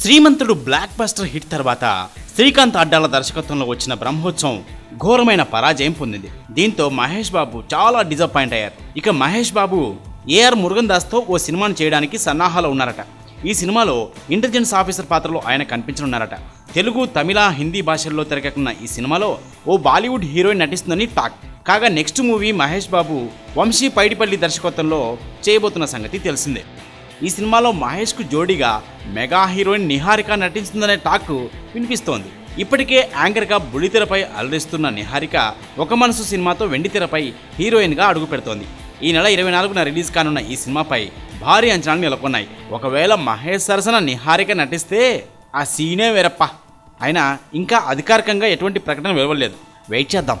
శ్రీమంతుడు block buster hit తర్వాత శ్రీకాంత్ అడ్డాల దర్శకత్వంలో వచ్చిన బ్రహ్మోత్సవం ఘోరమైన పరాజయం పొందింది. దీంతో మహేష్ బాబు చాలా డిసప్పాయింట్ అయ్యారు. ఇక మహేష్ బాబు ఏఆర్ మురుగన్ దాస్తో ఓ సినిమాను చేయడానికి సన్నాహాలు ఉన్నారట. ఈ సినిమాలో ఇంటెలిజెన్స్ ఆఫీసర్ పాత్రలో ఆయన కనిపించనున్నారట. తెలుగు తమిళ హిందీ భాషల్లో తెరకెక్కున్న ఈ సినిమాలో ఓ బాలీవుడ్ హీరోయిన్ నటిస్తుందని టాక్. కాగా నెక్స్ట్ మూవీ మహేష్ బాబు వంశీ పైడిపల్లి దర్శకత్వంలో చేయబోతున్న సంగతి తెలిసిందే. ఈ సినిమాలో మహేష్కు జోడీగా మెగా హీరోయిన్ నిహారిక నటిస్తుందనే టాక్ వినిపిస్తోంది. ఇప్పటికే యాంకర్గా బుల్లితెరపై అలరిస్తున్న నిహారిక ఒక మనసు సినిమాతో వెండితెరపై హీరోయిన్గా అడుగు పెడుతోంది. ఈ నెల ఇరవై నాలుగున రిలీజ్ కానున్న ఈ సినిమాపై భారీ అంచనాలు నెలకొన్నాయి. ఒకవేళ మహేష్ సరసన నిహారిక నటిస్తే ఆ సీనే వేరప్ప. అయినా ఇంకా అధికారికంగా ఎటువంటి ప్రకటన వెలువడలేదు. వెయిట్ చేద్దాం.